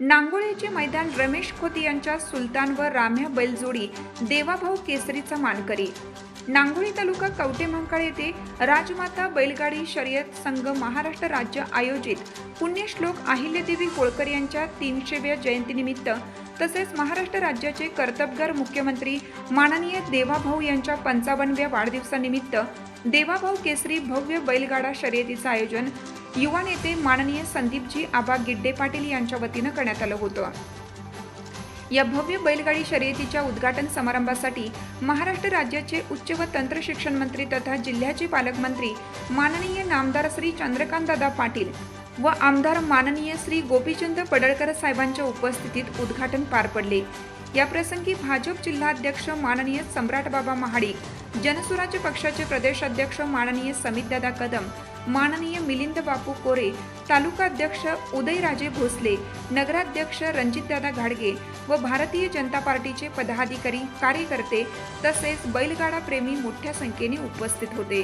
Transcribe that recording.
नांगोळ्याचे मैदान रमेश खोत यांच्या सुलतान व राम्या बैलजोडी देवाभाऊ केसरीचा मानकरी. नांगोळी तालुका कवटेमंकाळ येथे राजमाता बैलगाडी शर्यत संघ महाराष्ट्र राज्य आयोजित पुण्यश्लोक अहिल्यादेवी होळकर यांच्या तीनशेव्या जयंतीनिमित्त तसेच महाराष्ट्र राज्याचे कर्तबगार मुख्यमंत्री माननीय देवाभाऊ यांच्या पंचावन्नव्या वाढदिवसानिमित्त देवाभाऊ केसरी भव्य बैलगाडा शर्यतीचं आयोजन युवा नेते माननीय संदीपजी आबा गिड्डे पाटील यांच्या वतीनं करण्यात आलं होतं. या भव्य बैलगाडी शर्यतीच्या उद्घाटन समारंभासाठी महाराष्ट्र राज्याचे उच्च व तंत्र शिक्षण मंत्री तथा जिल्ह्याचे पालकमंत्री माननीय नामदार श्री चंद्रकांतदादा पाटील व आमदार माननीय श्री गोपीचंद पडळकर साहेबांच्या उपस्थितीत उद्घाटन पार पडले. याप्रसंगी भाजप जिल्हाध्यक्ष माननीय सम्राटबाबा महाडिक जनसुराज्य पक्षाचे प्रदेशाध्यक्ष माननीय समितदादा कदम माननीय मिलिंद बापू कोरे तालुकाध्यक्ष उदयराजे भोसले नगराध्यक्ष रणजितदादा घाडगे व भारतीय जनता पार्टीचे पदाधिकारी कार्यकर्ते तसेच बैलगाडा प्रेमी मोठ्या संख्येने उपस्थित होते.